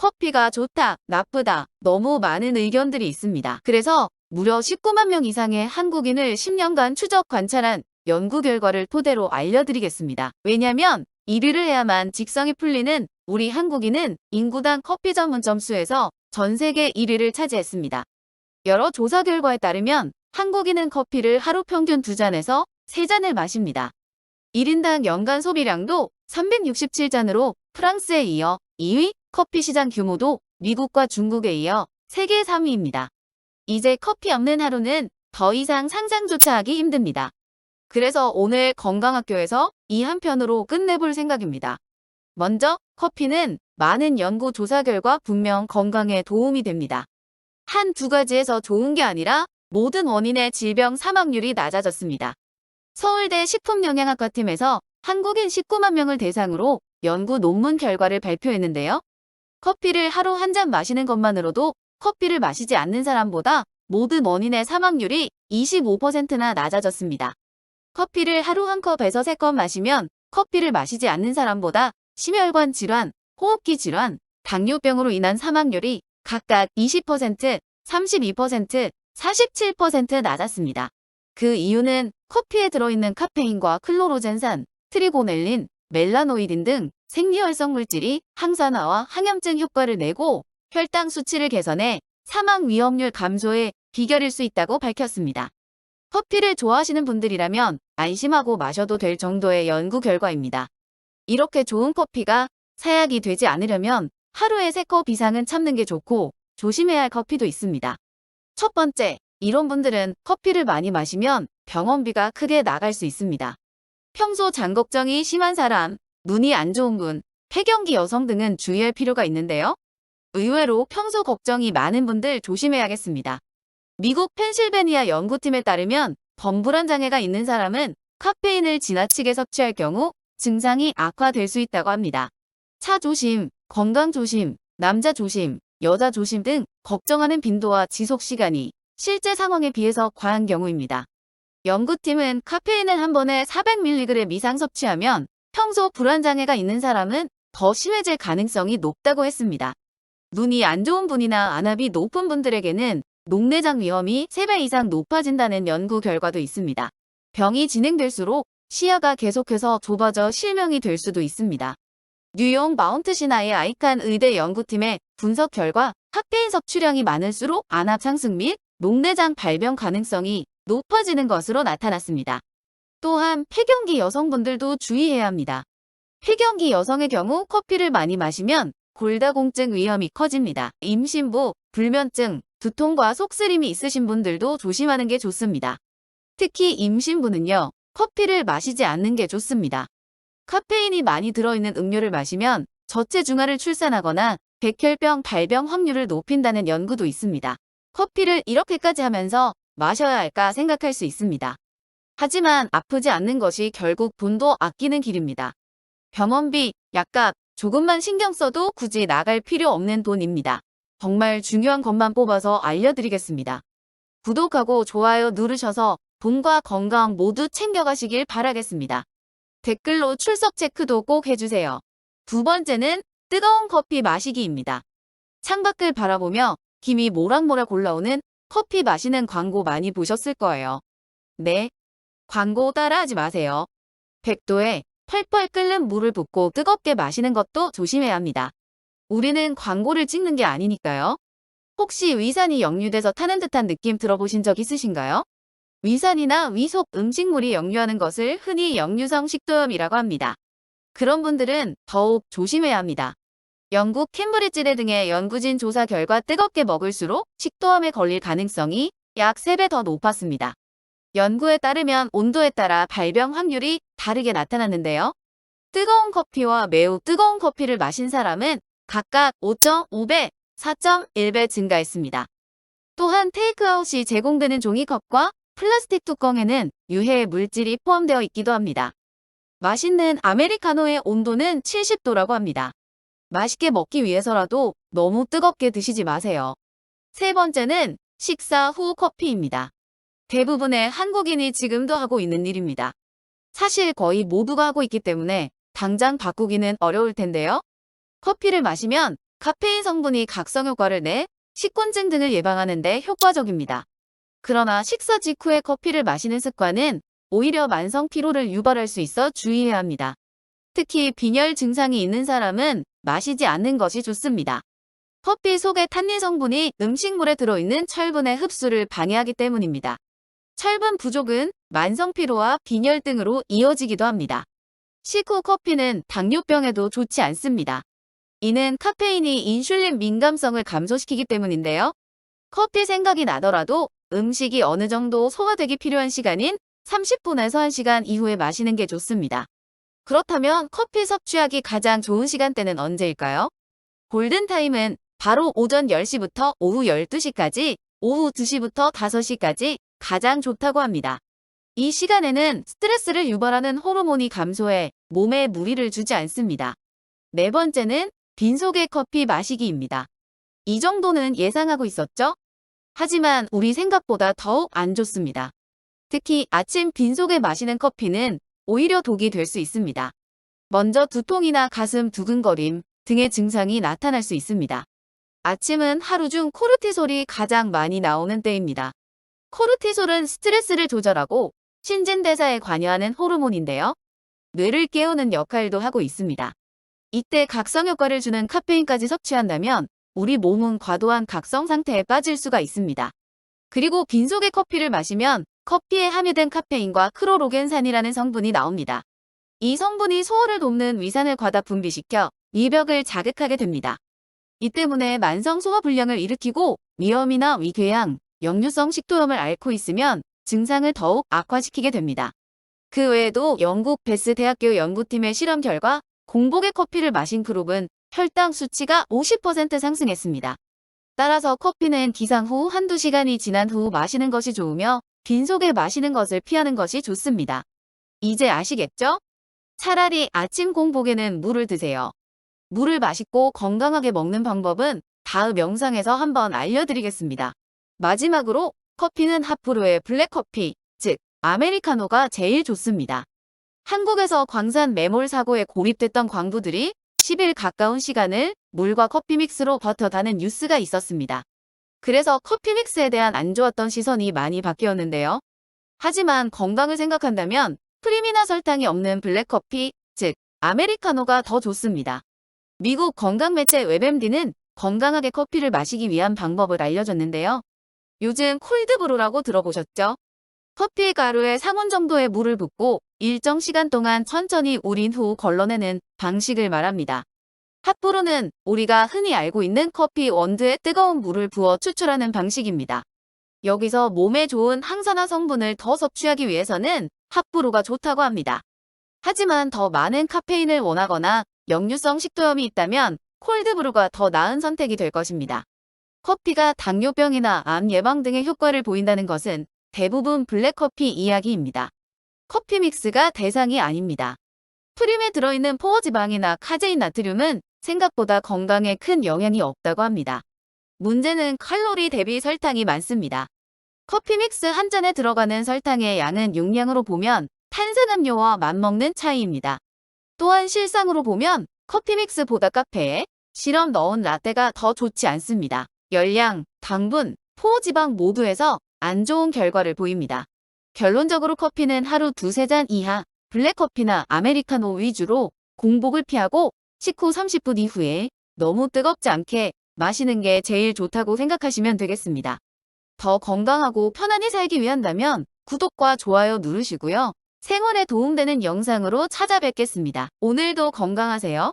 커피가 좋다, 나쁘다, 너무 많은 의견들이 있습니다. 그래서 무려 19만 명 이상의 한국인을 10년간 추적 관찰한 연구 결과를 토대로 알려드리겠습니다. 왜냐면 1위를 해야만 직성이 풀리는 우리 한국인은 인구당 커피 전문 점 수에서 전 세계 1위를 차지했습니다. 여러 조사 결과에 따르면 한국인은 커피를 하루 평균 2잔에서 3잔을 마십니다. 1인당 연간 소비량도 367잔으로 프랑스에 이어 2위, 커피 시장 규모도 미국과 중국에 이어 세계 3위입니다. 이제 커피 없는 하루는 더 이상 상상조차 하기 힘듭니다. 그래서 오늘 건강학교에서 이 한 편으로 끝내볼 생각입니다. 먼저 커피는 많은 연구 조사 결과 분명 건강에 도움이 됩니다. 한 두 가지에서 좋은 게 아니라 모든 원인의 질병 사망률이 낮아졌습니다. 서울대 식품영양학과 팀에서 한국인 19만 명을 대상으로 연구 논문 결과를 발표했는데요. 커피를 하루 한 잔 마시는 것만으로도 커피를 마시지 않는 사람보다 모든 원인의 사망률이 25%나 낮아졌습니다. 커피를 하루 한 컵에서 세 컵 마시면 커피를 마시지 않는 사람보다 심혈관 질환, 호흡기 질환, 당뇨병으로 인한 사망률이 각각 20%, 32%, 47% 낮았습니다. 그 이유는 커피에 들어있는 카페인과 클로로젠산, 트리고넬린, 멜라노이딘 등 생리활성 물질이 항산화와 항염증 효과를 내고 혈당 수치를 개선해 사망 위험률 감소에 비결일 수 있다고 밝혔습니다. 커피를 좋아하시는 분들이라면 안심하고 마셔도 될 정도의 연구 결과입니다. 이렇게 좋은 커피가 사약이 되지 않으려면 하루에 3컵 이상은 참는 게 좋고 조심해야 할 커피도 있습니다. 첫 번째, 이런 분들은 커피를 많이 마시면 병원비가 크게 나갈 수 있습니다. 평소 장 걱정이 심한 사람, 눈이 안 좋은 분, 폐경기 여성 등은 주의할 필요가 있는데요. 의외로 평소 걱정이 많은 분들 조심해야겠습니다. 미국 펜실베니아 연구팀에 따르면 범불안 장애가 있는 사람은 카페인을 지나치게 섭취할 경우 증상이 악화될 수 있다고 합니다. 차 조심, 건강 조심, 남자 조심, 여자 조심 등 걱정하는 빈도와 지속 시간이 실제 상황에 비해서 과한 경우입니다. 연구팀은 카페인을 한 번에 400mg 이상 섭취하면 평소 불안장애가 있는 사람은 더 심해질 가능성이 높다고 했습니다. 눈이 안 좋은 분이나 안압이 높은 분들에게는 녹내장 위험이 3배 이상 높아진다는 연구 결과도 있습니다. 병이 진행될수록 시야가 계속해서 좁아져 실명이 될 수도 있습니다. 뉴욕 마운트 시나의 아이칸 의대 연구팀의 분석 결과 카페인 섭취량이 많을수록 안압 상승 및 녹내장 발병 가능성이 높아지는 것으로 나타났습니다. 또한 폐경기 여성분들도 주의해야 합니다. 폐경기 여성의 경우 커피를 많이 마시면 골다공증 위험이 커집니다. 임신부, 불면증, 두통과 속쓰림이 있으신 분들도 조심하는 게 좋습니다. 특히 임신부는요, 커피를 마시지 않는 게 좋습니다. 카페인이 많이 들어있는 음료를 마시면 저체중아를 출산하거나 백혈병 발병 확률을 높인다는 연구도 있습니다. 커피를 이렇게까지 하면서 마셔야 할까 생각할 수 있습니다. 하지만 아프지 않는 것이 결국 돈도 아끼는 길입니다. 병원비, 약값, 조금만 신경 써도 굳이 나갈 필요 없는 돈입니다. 정말 중요한 것만 뽑아서 알려드리겠습니다. 구독하고 좋아요 누르셔서 돈과 건강 모두 챙겨가시길 바라겠습니다. 댓글로 출석 체크도 꼭 해주세요. 두 번째는 뜨거운 커피 마시기입니다. 창밖을 바라보며 김이 모락모락 올라오는 커피 마시는 광고 많이 보셨을 거예요. 네. 광고 따라하지 마세요. 100도에 펄펄 끓는 물을 붓고 뜨겁게 마시는 것도 조심해야 합니다. 우리는 광고를 찍는 게 아니니까요. 혹시 위산이 역류돼서 타는 듯한 느낌 들어보신 적 있으신가요? 위산이나 위속 음식물이 역류하는 것을 흔히 역류성 식도염이라고 합니다. 그런 분들은 더욱 조심해야 합니다. 영국 캠브리지대 등의 연구진 조사 결과 뜨겁게 먹을수록 식도암에 걸릴 가능성이 약 3배 더 높았습니다. 연구에 따르면 온도에 따라 발병 확률이 다르게 나타났는데요. 뜨거운 커피와 매우 뜨거운 커피를 마신 사람은 각각 5.5배, 4.1배 증가했습니다. 또한 테이크아웃이 제공되는 종이컵과 플라스틱 뚜껑에는 유해 물질이 포함되어 있기도 합니다. 맛있는 아메리카노의 온도는 70도라고 합니다. 맛있게 먹기 위해서라도 너무 뜨겁게 드시지 마세요. 세 번째는 식사 후 커피입니다. 대부분의 한국인이 지금도 하고 있는 일입니다. 사실 거의 모두가 하고 있기 때문에 당장 바꾸기는 어려울 텐데요. 커피를 마시면 카페인 성분이 각성 효과를 내 식곤증 등을 예방하는 데 효과적입니다. 그러나 식사 직후에 커피를 마시는 습관은 오히려 만성 피로를 유발할 수 있어 주의해야 합니다. 특히 빈혈 증상이 있는 사람은 마시지 않는 것이 좋습니다. 커피 속의 탄닌 성분이 음식물에 들어있는 철분의 흡수를 방해하기 때문입니다. 철분 부족은 만성 피로와 빈혈 등으로 이어지기도 합니다. 식후 커피는 당뇨병에도 좋지 않습니다. 이는 카페인이 인슐린 민감성을 감소시키기 때문인데요. 커피 생각이 나더라도 음식이 어느 정도 소화되기 필요한 시간인 30분에서 1시간 이후에 마시는 게 좋습니다. 그렇다면 커피 섭취하기 가장 좋은 시간대는 언제일까요? 골든타임은 바로 오전 10시부터 오후 12시까지, 오후 2시부터 5시까지 가장 좋다고 합니다. 이 시간에는 스트레스를 유발하는 호르몬이 감소해 몸에 무리를 주지 않습니다. 네 번째는 빈속의 커피 마시기입니다. 이 정도는 예상하고 있었죠? 하지만 우리 생각보다 더욱 안 좋습니다. 특히 아침 빈속에 마시는 커피는 오히려 독이 될 수 있습니다. 먼저 두통이나 가슴 두근거림 등의 증상이 나타날 수 있습니다. 아침은 하루 중 코르티솔이 가장 많이 나오는 때입니다. 코르티솔은 스트레스를 조절하고 신진대사에 관여하는 호르몬인데요. 뇌를 깨우는 역할도 하고 있습니다. 이때 각성 효과를 주는 카페인까지 섭취한다면 우리 몸은 과도한 각성 상태에 빠질 수가 있습니다. 그리고 빈속의 커피를 마시면 커피에 함유된 카페인과 크로로겐산이라는 성분이 나옵니다. 이 성분이 소화를 돕는 위산을 과다 분비시켜 위벽을 자극하게 됩니다. 이 때문에 만성 소화 불량을 일으키고 위염이나 위궤양, 역류성 식도염을 앓고 있으면 증상을 더욱 악화시키게 됩니다. 그 외에도 영국 베스 대학교 연구팀의 실험 결과 공복에 커피를 마신 그룹은 혈당 수치가 50% 상승했습니다. 따라서 커피는 기상 후 한두 시간이 지난 후 마시는 것이 좋으며 빈속에 마시는 것을 피하는 것이 좋습니다. 이제 아시겠죠? 차라리 아침 공복에는 물을 드세요. 물을 맛있고 건강하게 먹는 방법은 다음 영상에서 한번 알려드리겠습니다. 마지막으로 커피는 하프로의 블랙커피, 즉 아메리카노가 제일 좋습니다. 한국에서 광산 매몰 사고에 고립됐던 광부들이 10일 가까운 시간을 물과 커피 믹스로 버텨다는 뉴스가 있었습니다. 그래서 커피 믹스에 대한 안 좋았던 시선이 많이 바뀌었는데요. 하지만 건강을 생각한다면 프림이나 설탕이 없는 블랙커피, 즉 아메리카노가 더 좋습니다. 미국 건강 매체 웹MD는 건강하게 커피를 마시기 위한 방법을 알려줬는데요. 요즘 콜드브루라고 들어보셨죠? 커피 가루에 상온 정도의 물을 붓고 일정 시간 동안 천천히 우린 후 걸러내는 방식을 말합니다. 핫브루는 우리가 흔히 알고 있는 커피 원두에 뜨거운 물을 부어 추출하는 방식입니다. 여기서 몸에 좋은 항산화 성분을 더 섭취하기 위해서는 핫브루가 좋다고 합니다. 하지만 더 많은 카페인을 원하거나 역류성 식도염이 있다면 콜드브루가 더 나은 선택이 될 것입니다. 커피가 당뇨병이나 암 예방 등의 효과를 보인다는 것은 대부분 블랙커피 이야기입니다. 커피 믹스가 대상이 아닙니다. 프림에 들어있는 포어지방이나 카제인 나트륨은 생각보다 건강에 큰 영향이 없다고 합니다. 문제는 칼로리 대비 설탕이 많습니다. 커피 믹스 한 잔에 들어가는 설탕의 양은 용량으로 보면 탄산음료와 맞먹는 차이입니다. 또한 실상으로 보면 커피 믹스보다 카페에 시럽 넣은 라떼가 더 좋지 않습니다. 열량, 당분, 포지방 모두에서 안 좋은 결과를 보입니다. 결론적으로 커피는 하루 두세 잔 이하, 블랙커피나 아메리카노 위주로 공복을 피하고 식후 30분 이후에 너무 뜨겁지 않게 마시는 게 제일 좋다고 생각하시면 되겠습니다. 더 건강하고 편안히 살기 위한다면 구독과 좋아요 누르시고요. 생활에 도움되는 영상으로 찾아뵙겠습니다. 오늘도 건강하세요.